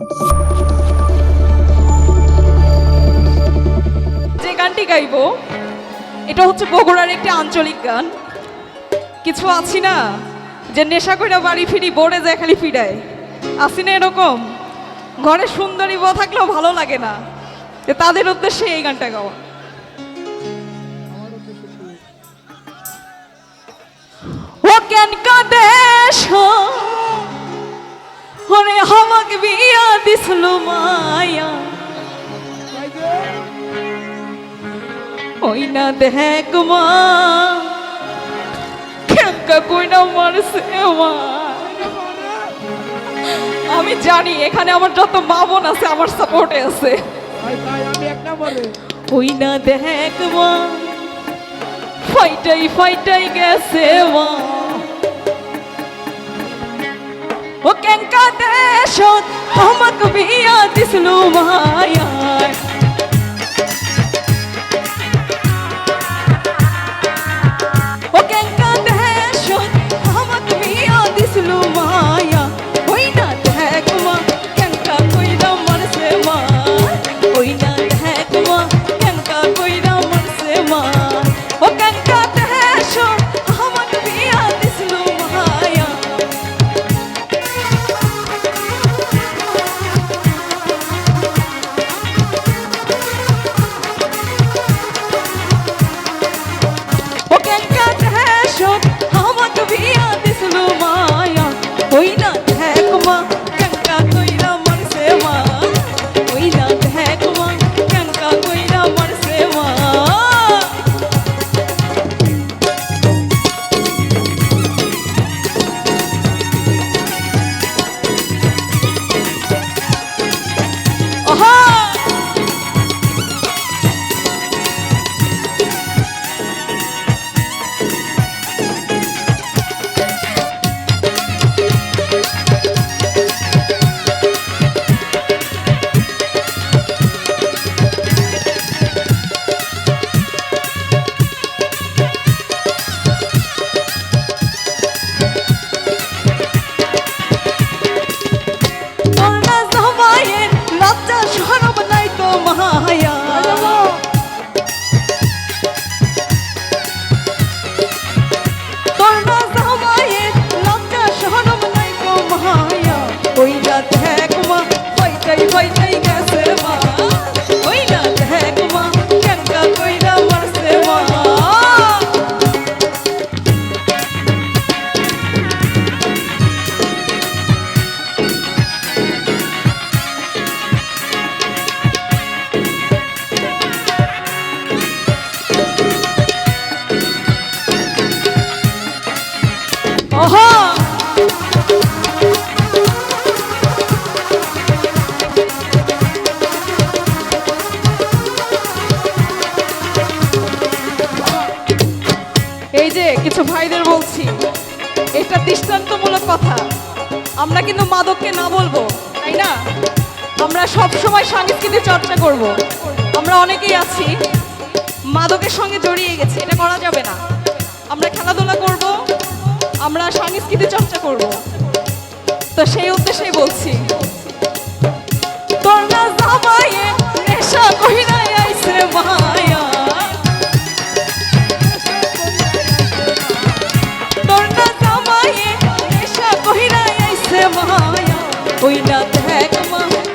যে গানটি গাইবো, এটা হচ্ছে বগুড়ার একটি আঞ্চলিক গান। কিছু আছি না যে নেশা কইরা বাড়ি ফিরি বোর্ডে যায় খালি ফিরায়। আসি না এরকম। ঘরে সুন্দরী বউ থাকলেও ভালো লাগে না। যে তাদের উদ্দেশ্যে এই গানটা গাওয়া। ও কেন কাদেশ বিয়া দিসলো মায়া। ওই না দেখ মা কেঙ্কা কইনা মারছে মা আমি জানি এখানে আমার যত মা বোন আছে, আমার সাপোর্টে আছে। ওই না দেখ মা, ফাইটাই ফাইটাই গেছে মা। ও কেঙ্কা দেশ আমাক বিয়া দিসলো মায়া। ও মায়া ওই না দেখ মা ফাইটাই ফাইটাই দৃষ্টান্তমূলক কথা। আমরা কিন্তু মাদককে না বলব, তাই না? আমরা সব সময় সাংস্কৃতিক চর্চা করব। আমরা অনেকেই আছি, মাদকের সঙ্গে জড়িয়ে গেছি, এটা করা যাবে না। আমরা খেলাধুলা করব, আমরা সাংস্কৃতিক চর্চা করব। তো সেই উদ্দেশ্যেই বলছি। তোর না না দেখ মা